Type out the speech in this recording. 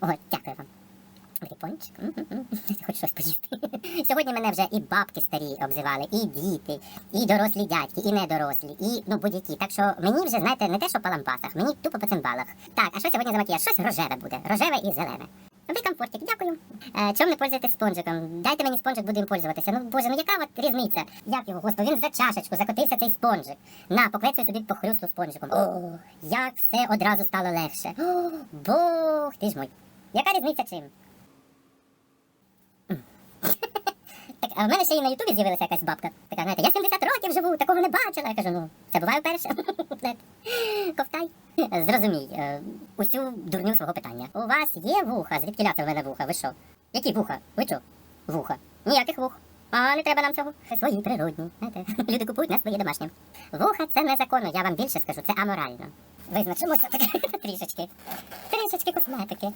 О, дякую вам. Пончик. Хоч щось поїсти. Сьогодні мене вже і бабки старі обзивали, і діти, і дорослі дядьки, і недорослі, і ну будь-які. Так що мені вже, знаєте, не те, що по лампасах, мені тупо по цимбалах. Так, а що сьогодні за макіяж? Щось рожеве буде. Рожеве і зелене. Ви комфортик, дякую. Е, чому не пользуєтесь спонжиком? Дайте мені спонжик, будемо пользуватися. Ну боже, ну яка от різниця? Як його, господи, він за чашечку закотився цей спонжик. На, поклецю собі по хрюсту спонжиком. О, як все одразу стало легше. О, Бог ти ж мой. Яка різниця чим? Так, а в мене ще і на Ютубі з'явилася якась бабка. Така, знаєте, я 70 років живу, такого не бачила. Я кажу, ну, це буває вперше. Ковтай. Зрозумій, е, усю дурню свого питання. У вас є вуха? Звідки ляться в мене вуха? Ви що? Які вуха? Ви що? Вуха? Ніяких вух. А не треба нам цього. Свої природні. Знаєте, люди купують на своє домашнє. Вуха це незаконно, я вам більше скажу, це аморально. Визначимося трішечки. Трішечки косметики.